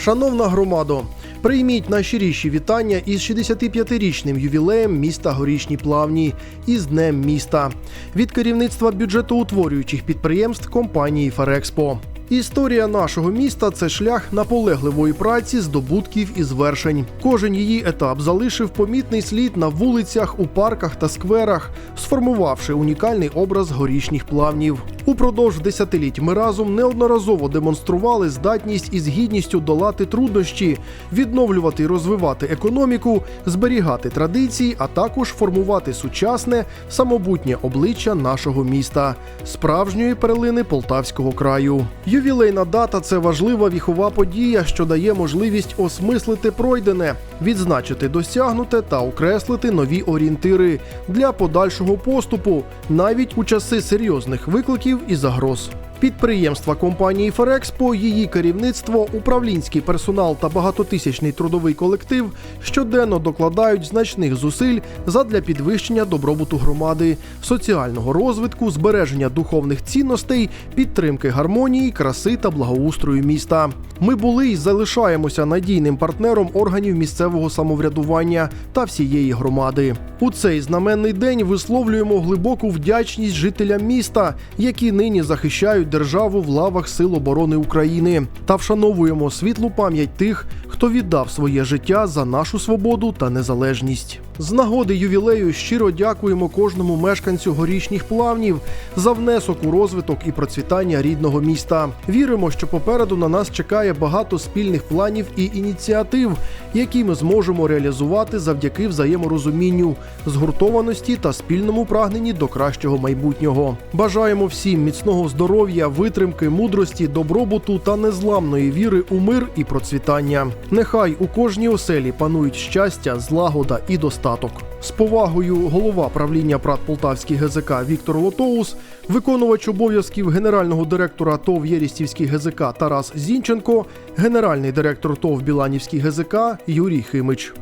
Шановна громадо, прийміть найщиріші вітання із 65-річним ювілеєм міста Горішні Плавні і з Днем міста від керівництва бюджетоутворюючих підприємств компанії Ферекспо. Історія нашого міста це шлях наполегливої праці, здобутків і звершень. Кожен її етап залишив помітний слід на вулицях, у парках та скверах, сформувавши унікальний образ горішніх плавнів. Упродовж десятиліть ми разом неодноразово демонстрували здатність із гідністю долати труднощі, відновлювати і розвивати економіку, зберігати традиції, а також формувати сучасне самобутнє обличчя нашого міста, справжньої перлини Полтавського краю. Ювілейна дата це важлива віхова подія, що дає можливість осмислити пройдене, відзначити досягнуте та окреслити нові орієнтири для подальшого поступу, навіть у часи серйозних викликів і загроз. Підприємства компанії Ферекспо, її керівництво, управлінський персонал та багатотисячний трудовий колектив щоденно докладають значних зусиль задля підвищення добробуту громади, соціального розвитку, збереження духовних цінностей, підтримки гармонії, краси та благоустрою міста. Ми були і залишаємося надійним партнером органів місцевого самоврядування та всієї громади. У цей знаменний день висловлюємо глибоку вдячність жителям міста, які нині захищають державу в лавах Сил оборони України, та вшановуємо світлу пам'ять тих, хто віддав своє життя за нашу свободу та незалежність. З нагоди ювілею щиро дякуємо кожному мешканцю горішніх плавнів за внесок у розвиток і процвітання рідного міста. Віримо, що попереду на нас чекає багато спільних планів і ініціатив, які ми зможемо реалізувати завдяки взаєморозумінню, згуртованості та спільному прагненні до кращого майбутнього. Бажаємо всім міцного здоров'я, витримки, мудрості, добробуту та незламної віри у мир і процвітання. Нехай у кожній оселі панують щастя, злагода і достаток. З повагою голова правління ПРАТ Полтавський ГЗК Віктор Лотоус, виконувач обов'язків генерального директора ТОВ Єрістівський ГЗК Тарас Зінченко, генеральний директор ТОВ Біланівський ГЗК Юрій Химич.